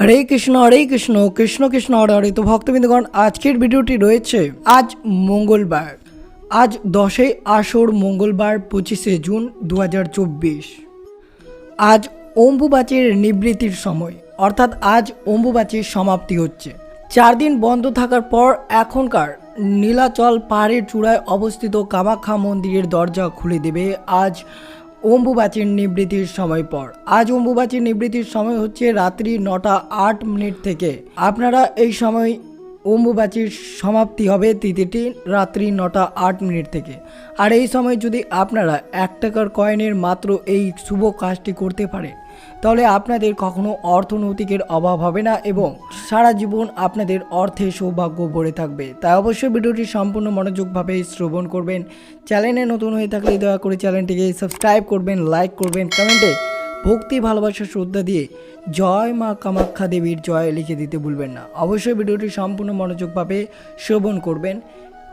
হরে কৃষ্ণ হরে কৃষ্ণ কৃষ্ণ কৃষ্ণ, হরে হরে। তো ভক্তবৃন্দগণ, আজকের ভিডিওটি রয়েছে আজ মঙ্গলবার। আজ দশই আষাঢ় মঙ্গলবার পঁচিশে জুন দু হাজার চব্বিশ। আজ অম্বুবাচীর নিবৃত্তির সময়, অর্থাৎ আজ অম্বুবাচীর সমাপ্তি হচ্ছে। চার দিন বন্ধ থাকার পর এখনকার নীলাচল পাহাড়ের চূড়ায় অবস্থিত কামাখ্যা মন্দিরের দরজা খুলে দেবে আজ অম্বুবাচীর নিবৃত্তির সময় পর। আজ অম্বুবাচীর নিবৃত্তির সময় হচ্ছে রাত্রি নটা আট মিনিট থেকে। আপনারা এই সময় অম্বুবাচীর সমাপ্তি হবে তিথিটি রাত্রি নটা আট মিনিট থেকে। আর এই সময় যদি আপনারা এক টাকার কয়েনের মাত্র এই শুভ কাজটি করতে পারেন তাহলে আপনাদের কখনো অর্থনৈতিকের অভাব হবে না এবং সারা জীবন আপনাদের অর্থে সৌভাগ্য ভরে থাকবে। তাই অবশ্যই ভিডিওটি সম্পূর্ণ মনোযোগভাবে শ্রবণ করবেন। চ্যানেলে নতুন হয়ে থাকলে দয়া করে চ্যানেলটিকে সাবস্ক্রাইব করবেন, লাইক করবেন, কমেন্টে ভক্তি, ভালোবাসা, শ্রদ্ধা দিয়ে জয় মা কামাখ্যা দেবীর জয় লিখে দিতে ভুলবেন না। অবশ্যই ভিডিওটি সম্পূর্ণ মনোযোগভাবে শ্রবণ করবেন,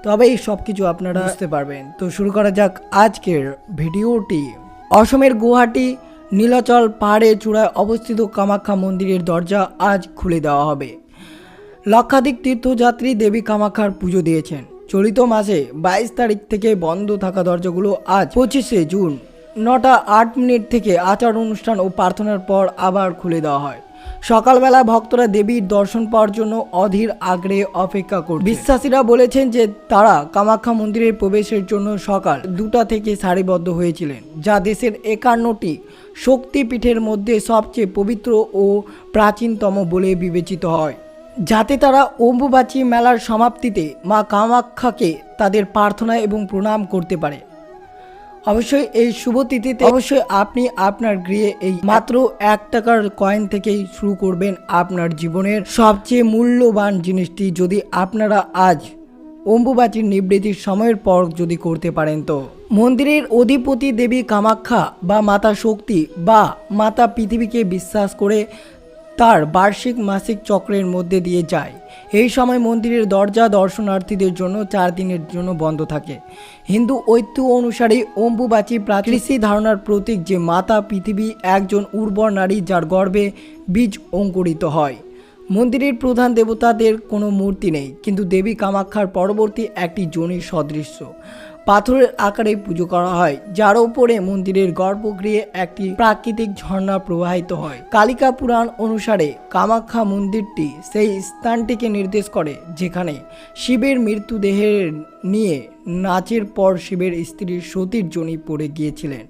তবেই সব কিছু আপনারা বুঝতে পারবেন। তো শুরু করা যাক আজকের ভিডিওটি। অসমের গুয়াহাটি নীলাচল পাহাড়ের চূড়ায় অবস্থিত কামাখ্যা মন্দিরের দরজা আজ খুলে দেওয়া হবে। লক্ষাধিক তীর্থযাত্রী দেবী কামাখ্যার পুজো দিয়েছেন। চলিত মাসে বাইশ তারিখ থেকে বন্ধ থাকা দরজাগুলো আজ পঁচিশে জুন। নটা আট মিনিট থেকে আচার অনুষ্ঠান ও প্রার্থনার পর আবার খুলে দেওয়া হয়। সকালবেলা ভক্তরা দেবীর দর্শন পাওয়ার জন্য অধীর আগ্রহে অপেক্ষা করছে। বিশ্বাসীরা বলেছেন যে তারা কামাখ্যা মন্দিরের প্রবেশের জন্য সকাল দুটা থেকে সারিবদ্ধ হয়েছিলেন, যা দেশের একান্নটি শক্তিপীঠের মধ্যে সবচেয়ে পবিত্র ও প্রাচীনতম বলে বিবেচিত হয়। যাতে তারা অম্বুবাচী মেলার সমাপ্তিতে মা কামাখ্যাকে তাদের প্রার্থনা এবং প্রণাম করতে পারে। অবশ্যই এই শুভ তিথিতে অবশ্যই আপনি আপনার গৃহে এই মাত্র এক টাকার কয়েন থেকেই শুরু করবেন আপনার জীবনের সবচেয়ে মূল্যবান জিনিসটি যদি আপনারা আজ অম্বুবাচীর নিবৃত্তির সময়ের পর যদি করতে পারেন তো। মন্দিরের অধিপতি দেবী কামাখ্যা বা মাতা শক্তি বা মাতা পৃথিবীকে বিশ্বাস করে তার বার্ষিক মাসিক চক্রের মধ্যে দিয়ে যায়। এই সময় মন্দিরের দরজা দর্শনার্থীদের জন্য চার দিনের জন্য বন্ধ থাকে। হিন্দু ঐতিহ্য অনুসারে অম্বুবাচী প্রাকৃতিক ধারণার প্রতীক যে মাতা পৃথিবী একজন উর্বর নারী যার গর্ভে বীজ অঙ্কুরিত হয়। মন্দিরের প্রধান দেবতাদের কোনো মূর্তি নেই, কিন্তু দেবী কামাখ্যার পরবর্তী একটি জনির সদৃশ্য। পাথরের আকারে পুজো করা হয়, যার উপরে মন্দিরের গর্ভগৃহে একটি প্রাকৃতিক ঝর্ণা প্রবাহিত হয়। কালিকা পুরাণ অনুসারে কামাখ্যা মন্দিরটি সেই স্থানটিকে নির্দেশ করে, যেখানে শিবের মৃত্যুদেহের নিয়ে নাচের পর শিবের স্ত্রীর সতীর জনি পড়ে গিয়েছিলেন।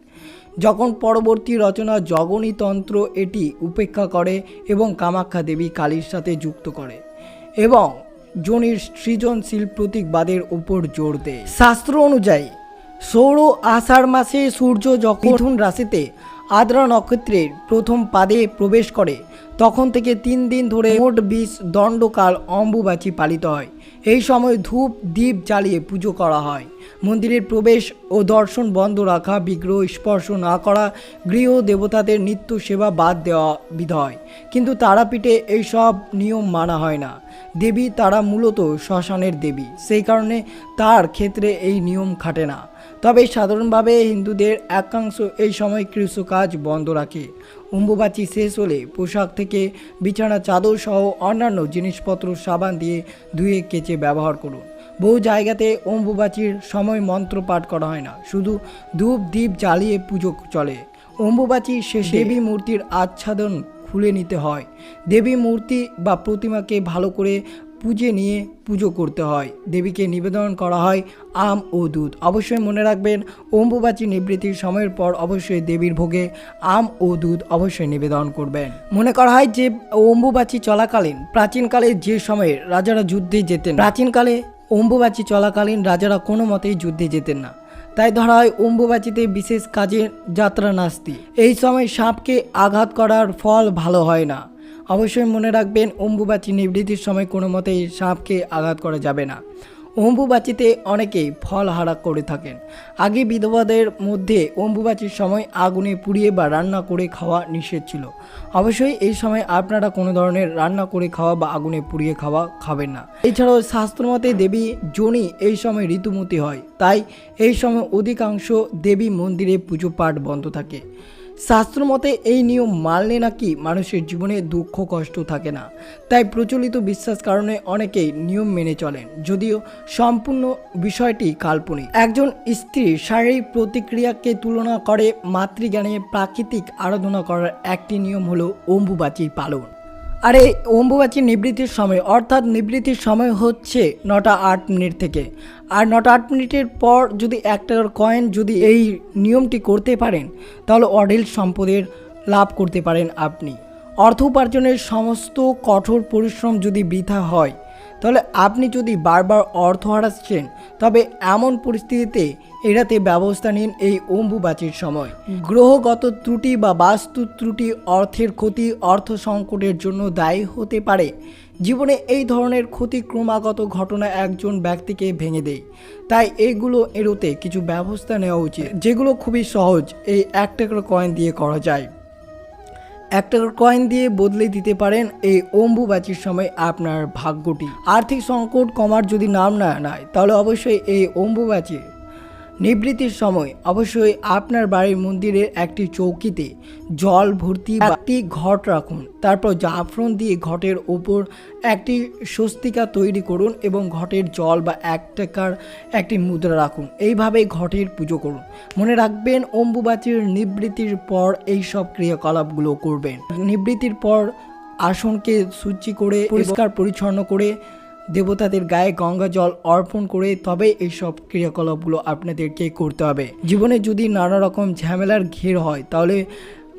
যখন পরবর্তী রচনা জগনীতন্ত্র এটি উপেক্ষা করে এবং কামাখ্যা দেবী কালীর সাথে যুক্ত করে এবং জনির সৃজনশীল প্রতীকবাদের উপর জোর দেয়। শাস্ত্র অনুযায়ী সৌর আষাঢ় মাসে সূর্য যখন রাশিতে আদ্রা নক্ষত্রের প্রথম পাদে প্রবেশ করে, তখন থেকে তিন দিন ধরে মোট বিশ দণ্ডকাল অম্বুবাচী পালিত হয়। এই সময় ধূপ দ্বীপ জ্বালিয়ে পুজো করা হয়। মন্দিরের প্রবেশ ও দর্শন বন্ধ রাখা, বিগ্রহ স্পর্শ না করা, গৃহ দেবতাদের নিত্য সেবা বাদ দেওয়া বিধয়। কিন্তু তারাপীঠে এইসব নিয়ম মানা হয় না। দেবী তারা মূলত শ্মশানের দেবী। সেই কারণে তার ক্ষেত্রে এই নিয়ম খাটে না। তবে সাধারণভাবে হিন্দুদের একাংশ এই সময় কৃষকাজ বন্ধ রাখে। অম্বুবাচী শেষ হলে পোশাক থেকে বিছানা চাদর সহ অন্যান্য জিনিসপত্র, সাবান দিয়ে ধুয়ে, কেচে ব্যবহার করুন। বহু জায়গাতে অম্বুবাচীর সময় মন্ত্র পাঠ করা হয় না। শুধু ধূপ দ্বীপ জ্বালিয়ে পুজো চলে। অম্বুবাচী শেষে দেবী মূর্তির আচ্ছাদন খুলে নিতে হয়। দেবী মূর্তি বা প্রতিমাকে ভালো করে পুজে নিয়ে পুজো করতে হয়। দেবীকে নিবেদন করা হয় আম ও দুধ। অবশ্যই মনে রাখবেন অম্বুবাচী নিবৃত্তির সময়ের পর অবশ্যই দেবীর ভোগে আম ও দুধ অবশ্যই নিবেদন করবেন। মনে করা হয় যে অম্বুবাচী চলাকালীন প্রাচীনকালে যে সময়ে রাজারা যুদ্ধে যেতেন প্রাচীনকালে অম্বুবাচী চলাকালীন রাজারা কোনো মতেই যুদ্ধে যেতেন না। তাই ধরা হয় অম্বুবাচিতে বিশেষ কাজে যাত্রা নাস্তি। এই সময় সাপকে আঘাত করার ফল ভালো হয় না। অবশ্যই মনে রাখবেন, অম্বুবাচী নিবৃত্তির সময় কোনো মতেই সাপকে আঘাত করা যাবে না। অম্বুবাচীতে অনেকেই ফল হারা করে থাকেন। আগে বিধবাদের মধ্যে অম্বুবাচীর সময় আগুনে পুড়িয়ে বা রান্না করে খাওয়া নিষেধ ছিল। অবশ্যই এই সময় আপনারা কোনো ধরনের রান্না করে খাওয়া বা আগুনে পুড়িয়ে খাওয়া খাবেন না। এছাড়াও শাস্ত্রমতে দেবী জনি এই সময় ঋতুমতি হয়। তাই এই সময় অধিকাংশ দেবী মন্দিরে পুজো পাঠ বন্ধ থাকে। শাস্ত্র মতে এই নিয়ম মানলে নাকি মানুষের জীবনে দুঃখ, কষ্ট থাকে না। তাই প্রচলিত বিশ্বাস কারণে অনেকেই নিয়ম মেনে চলেন, যদিও সম্পূর্ণ বিষয়টি কাল্পনিক। একজন স্ত্রী শারীরিক প্রতিক্রিয়াকে তুলনা করে মাতৃজ্ঞানে প্রাকৃতিক আরাধনা করার একটি নিয়ম হলো অম্বুবাচী পালন। আর এই অম্বুবাচী নিবৃত্তির সময়, অর্থাৎ নিবৃত্তির সময় হচ্ছে নটা আট মিনিট থেকে। আর নটা আট মিনিটের পর যদি এক টাকার কয়েন যদি এই নিয়মটি করতে পারেন, তাহলে অঢেল সম্পদের লাভ করতে পারেন আপনি। অর্থ উপার্জনের সমস্ত কঠোর পরিশ্রম যদি বৃথা হয় তাহলে আপনি যদি বারবার অর্থ হারাচ্ছেন, তবে এমন পরিস্থিতিতে এড়াতে ব্যবস্থা নিন এই অম্বুবাচীর সময়। গ্রহগত ত্রুটি বা বাস্তু ত্রুটি অর্থের ক্ষতি, অর্থ সংকটের জন্য দায়ী হতে পারে। জীবনে এই ধরনের ক্ষতি ক্রমাগত ঘটনা একজন ব্যক্তিকে ভেঙে দেয়। তাই এইগুলো এড়োতে কিছু ব্যবস্থা নেওয়া উচিত, যেগুলো খুবই সহজ, এই এক টাকার কয়েন দিয়ে করা যায়। এক টাকার কয়েন দিয়ে বদলে দিতে পারেন এই অম্বুবাচীর সময় আপনার ভাগ্যটি। আর্থিক সংকট কমার যদি নাম না নেয়, তাহলে অবশ্যই এই অম্বুবাচীর নিবৃত্তির সময় অবশ্যই আপনার বাড়ির মন্দিরের একটি চৌকিতে জল ভর্তি একটি ঘট রাখুন। তারপর জাফরন দিয়ে ঘটের ওপর একটি স্বস্তিকা তৈরি করুন এবং ঘটের জল বা এক টাকার একটি মুদ্রা রাখুন। এইভাবে ঘটের পুজো করুন। মনে রাখবেন, অম্বুবাচীর নিবৃত্তির পর এই সব ক্রিয়াকলাপগুলো করবেন। নিবৃত্তির পর আসনকে সূচি করে, পরিষ্কার পরিচ্ছন্ন করে দেবতাদের গায়ে গঙ্গা জল অর্পণ করে তবে এইসব ক্রিয়াকলাপগুলো আপনাদেরকে করতে হবে। জীবনে যদি নানা রকম ঝামেলার ঘের হয়, তাহলে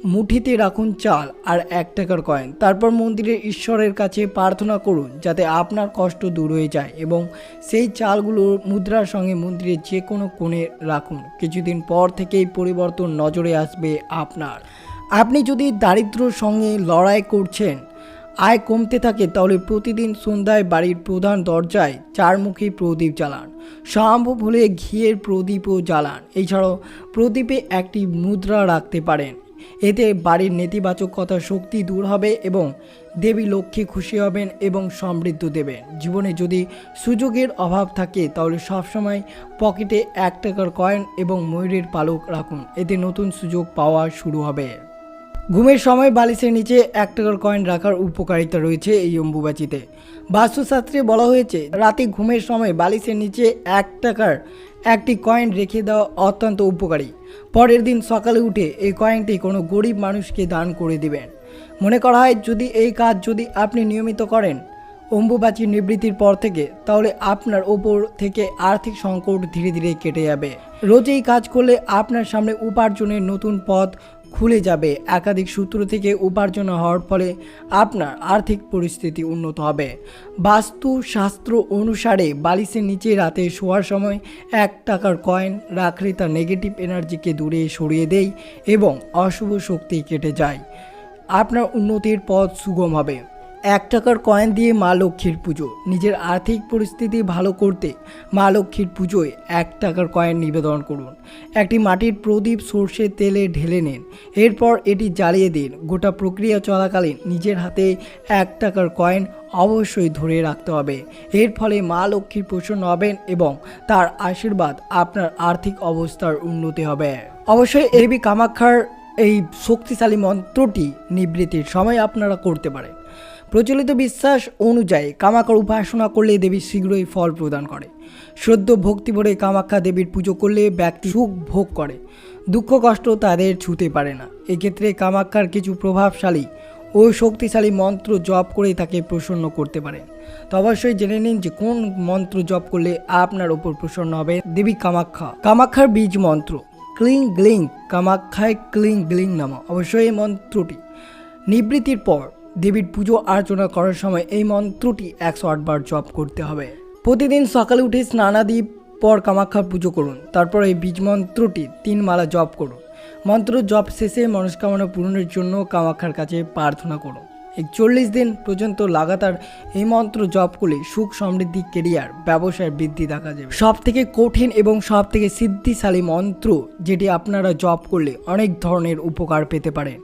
মুঠিতে রাখুন চাল আর এক টাকার কয়েন। তারপর মন্দিরের ঈশ্বরের কাছে প্রার্থনা করুন যাতে আপনার কষ্ট দূর হয়ে যায় এবং সেই চালগুলো মুদ্রার সঙ্গে মন্দিরের যে কোনো কোণে রাখুন। কিছুদিন পর থেকেই পরিবর্তন নজরে আসবে আপনার। আপনি যদি দারিদ্র্যর সঙ্গে লড়াই করছেন আয় কমতে থাকে তাহলে প্রতিদিন সন্ধ্যায় বাড়ির প্রধান দরজায় চারমুখী প্রদীপ জ্বালান। সম্ভব হলে ঘিয়ের প্রদীপও জ্বালান। এছাড়াও প্রদীপে একটি মুদ্রা রাখতে পারেন। এতে বাড়ির নেতিবাচকতা শক্তি দূর হবে এবং দেবী লক্ষ্মী খুশি হবেন এবং সমৃদ্ধ দেবেন। জীবনে যদি সুযোগের অভাব থাকে তাহলে সবসময় পকেটে এক টাকার কয়েন এবং ময়ূরের পালক রাখুন। এতে নতুন সুযোগ পাওয়া শুরু হবে। ঘুমের সময় বালিশের নিচে এক টাকার কয়েন রাখার উপকারিতা রয়েছে এই অম্বুবাচিতে। বাস্তুশাস্ত্রে বলা হয়েছে, রাতে ঘুমের সময় বালিশের নিচে এক টাকার একটি কয়েন রেখে দেওয়া অত্যন্ত উপকারী। পরের দিন সকালে উঠে এই কয়েনটি কোনো গরিব মানুষকে দান করে দিবেন। মনে করা হয়, যদি এই কাজ যদি আপনি নিয়মিত করেন অম্বুবাচী নিবৃত্তির পর থেকে, তাহলে আপনার ওপর থেকে আর্থিক সংকট ধীরে ধীরে কেটে যাবে। রোজ এই কাজ করলে আপনার সামনে উপার্জনের নতুন পথ খুলে যাবে। একাধিক সূত্র থেকে উপার্জন হওয়ার ফলে আপনার আর্থিক পরিস্থিতি উন্নত হবে। বাস্তু শাস্ত্র অনুসারে বালিশের নিচে রাতে শোয়ার সময় এক টাকার কয়েন রাখলে তার নেগেটিভ এনার্জিকে দূরে সরিয়ে দেয় এবং অশুভ শক্তি কেটে যায়। আপনার উন্নতির পথ সুগম হবে। এক টাকার কয়েন দিয়ে মা লক্ষ্মীর পুজো। নিজের আর্থিক পরিস্থিতি ভালো করতে মা লক্ষ্মীর পুজোয় এক টাকার কয়েন নিবেদন করুন। একটি মাটির প্রদীপ সর্ষের তেলে ঢেলে নিন। এরপর এটি জ্বালিয়ে দিন। গোটা প্রক্রিয়া চলাকালীন নিজের হাতে এক টাকার কয়েন অবশ্যই ধরে রাখতে হবে। এর ফলে মা লক্ষ্মীর প্রসন্ন হবেন এবং তার আশীর্বাদ আপনার আর্থিক অবস্থার উন্নতি হবে। অবশ্যই দেবী কামাক্ষার এই শক্তিশালী মন্ত্রটি নিবৃত্তির সময় আপনারা করতে পারেন। প্রচলিত বিশ্বাস অনুযায়ী কামাক্ষার উপাসনা করলে দেবী শীঘ্রই ফল প্রদান করে। সদ্য ভক্তি ভরে কামাক্ষা দেবীর পুজো করলে ব্যক্তি সুখ ভোগ করে। দুঃখ কষ্ট তাদের ছুতে পারে না। এক্ষেত্রে কামাক্ষার কিছু প্রভাবশালী ও শক্তিশালী মন্ত্র জপ করে তাকে প্রসন্ন করতে পারেন। তো অবশ্যই জেনে নিন যে কোন মন্ত্র জপ করলে আপনার ওপর প্রসন্ন হবে দেবী কামাক্ষা কামাক্ষার বীজ মন্ত্র। ক্লিং গ্লিং কামাক্ষায় ক্লিং গ্লিং নামা। অবশ্যই এই মন্ত্রটি। নিবৃত্তির পর দেবীর পুজো অর্চনা করার সময় এই মন্ত্রটি একশো আটবার জপ করতে হবে। প্রতিদিন সকালে উঠে স্নানাদি পর কামাক্ষার পুজো করুন। তারপর এই বীজ মন্ত্রটি তিন মালা জপ করুন। মন্ত্র জপ শেষে মনস্কামনা পূরণের জন্য কামাক্ষার কাছে প্রার্থনা করুন। এই চল্লিশ দিন পর্যন্ত লাগাতার এই মন্ত্র জপ করলে সুখ সমৃদ্ধি কেরিয়ার ব্যবসায় বৃদ্ধি দেখা যাবে। সব থেকে কঠিন এবং সব থেকে সিদ্ধিশালী মন্ত্র যেটি আপনারা জপ করলে অনেক ধরনের উপকার পেতে পারেন।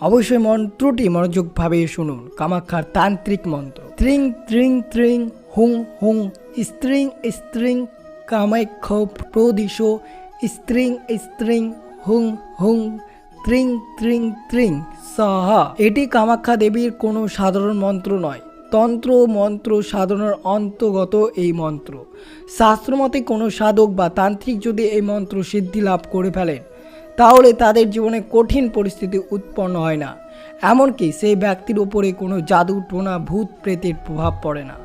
অবশ্যই মন্ত্রটি মনোযোগভাবে শুনুন। কামাক্ষার তান্ত্রিক মন্ত্র। ত্রিং ত্রিং ত্রিং, হুং হুং, স্ত্রিং স্ত্রিং কামাক্ষ প্রদিশ স্ত্রিং স্ত্রিং, হুং হুং ত্রিং ত্রিং ত্রিং, সাহা। এটি কামাখ্যা দেবীর কোনো সাধারণ মন্ত্র নয়। তন্ত্র মন্ত্র সাধনার অন্তর্গত এই মন্ত্র। শাস্ত্রমতে কোনো সাধক বা তান্ত্রিক যদি এই মন্ত্র সিদ্ধি লাভ করে ফেলেন তাহলে তাদের জীবনে কঠিন পরিস্থিতি উৎপন্ন হয় না। এমনকি সেই ব্যক্তির ওপরে কোনো জাদু টোনা ভূত প্রেতের প্রভাব পড়ে না।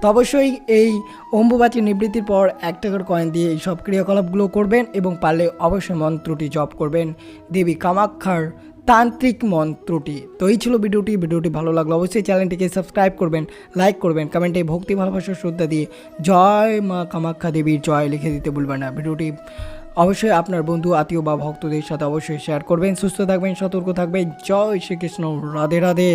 তো অবশ্যই এই অম্বুবাচী নিবৃত্তির পর এক টাকার কয়েন দিয়ে এই সব ক্রিয়াকলাপগুলো করবেন এবং পারলে অবশ্যই মন্ত্রটি জপ করবেন। দেবী কামাক্ষার তান্ত্রিক মন্ত্রটি। তো এই ছিল ভিডিওটি। ভিডিওটি ভালো লাগল অবশ্যই চ্যানেলটিকে সাবস্ক্রাইব করবেন, লাইক করবেন, কমেন্টে ভক্তি ভালোবাসার শ্রদ্ধা দিয়ে জয় মা কামাখ্যা দেবীর জয় লিখে দিতে ভুলবেন না। ভিডিওটি অবশ্যই আপনার বন্ধু, আত্মীয় বা ভক্তদের সাথে অবশ্যই শেয়ার করবেন। সুস্থ থাকবেন, সতর্ক থাকবেন। জয় শ্রীকৃষ্ণ। রাধে রাধে।